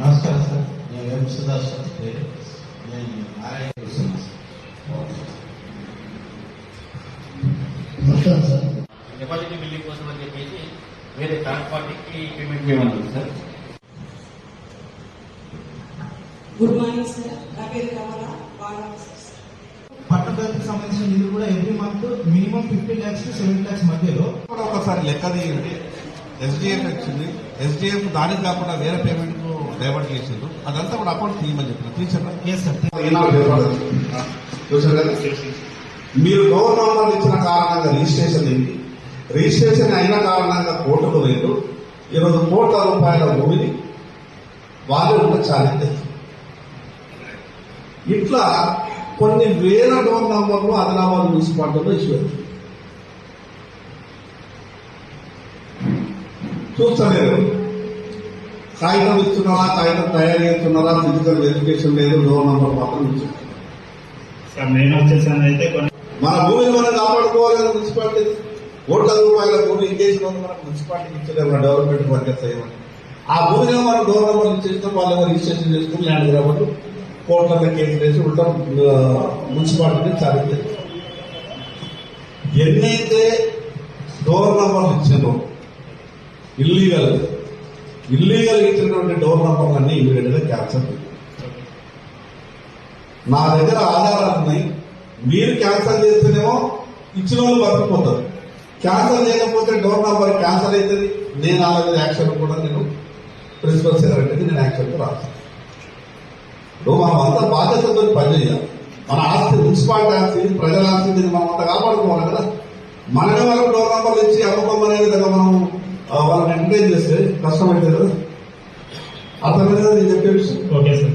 నమస్కారం. సార్ నేను ఎం సుదర్శన్ పేరు. నేను నారాయణ కూర్చున్నాను నమస్కారం సార్. డిపాజిట్ బిల్లింగ్ కోసం అని చెప్పేసి వేరే థర్డ్ పార్టీకి పేమెంట్ చేయమన్నారు సార్. Good morning sir. నా పేరు కమల పట్టదారికి సంబంధించిన నిధులు కూడా every month minimum fifty lakhs to seventy lakhs మధ్యలో కూడా ఒకసారి లెక్క తీయండి. ఎస్డిఎఫ్ వచ్చింది. ఎస్డిఎఫ్ దానికి కాకుండా వేరే పేమెంట్ డైవర్ట్ చేసిండ్రు. అదంతా కూడా అకౌంట్ తీయమని చెప్పిన తీర్చండి ఎస్ సార్ ఈనాడు పేపర్ చూసారు కదా? మీరు గవర్నమెంట్ ఇచ్చిన కారణంగా రిజిస్ట్రేషన్ ఏంటి రిజిస్ట్రేషన్ అయిన కారణంగా కోర్టుకు వేరు ఈరోజు కోట్ల రూపాయల భూమిని వాళ్ళు కూడా ఛాలెంజ్ ఇట్లా కొన్ని వేల డోర్ నంబర్లు ఆదిలాబాద్ మున్సిపాలిటీలో ఇష్యూ చూస్తలేరు కాగితం ఇస్తున్నారా కాగితం తయారు చేస్తున్నారా ఫిజికల్ వెరిఫికేషన్ లేదు డోర్ నంబర్ మాత్రం ఇచ్చారు. మన భూమిని మనం కాపాడుకోవాలని మున్సిపాలిటీ కోట్ల రూపాయల భూమి ఇంకేసిన వాళ్ళు మనకు మున్సిపాలిటీకి ఇచ్చలేదు మన డెవలప్మెంట్ వర్కర్స్ అయ్యమని ఆ భూమిని మనం గవర్నమెంట్ ఇచ్చేస్తే వాళ్ళు ఎవరు రిజిస్ట్రేషన్ చేసుకుని ల్యాండ్ కాబట్టి కోట్ల కేసు వేసి ఉల్టా మున్సిపాలిటీని చేస్తారు ఎన్నైతే డోర్ నంబర్లు ఇచ్చిందో ఇల్లీగల్ ఇల్లీగల్ ఇచ్చినటువంటి డోర్ నంబర్లన్నీ ఇమీడియట్గా క్యాన్సల్ నా దగ్గర ఆధారాలు ఉన్నాయి. మీరు క్యాన్సల్ చేస్తేనేమో ఇచ్చిన వాళ్ళు బతికిపోతారు. క్యాన్సల్ చేయకపోతే డోర్ నంబర్ క్యాన్సల్ అవుతుంది. నేను అలాగే మీద యాక్షన్ కూడా నేను ప్రిన్సిపల్ సెక్రటరీకి నేను యాక్షన్ రాస్తాను. ఇప్పుడు మనం అంతా బాధ్యతతో పనిచేయాలి మన ఆస్తి మున్సిపాలిటీ ఆస్తి ప్రజల ఆస్తి దీన్ని మనం అంతా కాపాడుకోవాలి కదా. మనమే డోర్ నంబర్లు ఇచ్చి అమ్ముకోమనే విధంగా మనం వాళ్ళని ఎంకరేజ్ చేస్తే కష్టం అవుతుంది కదా? అర్థమైందా? నేను చెప్పే ఓకే సార్.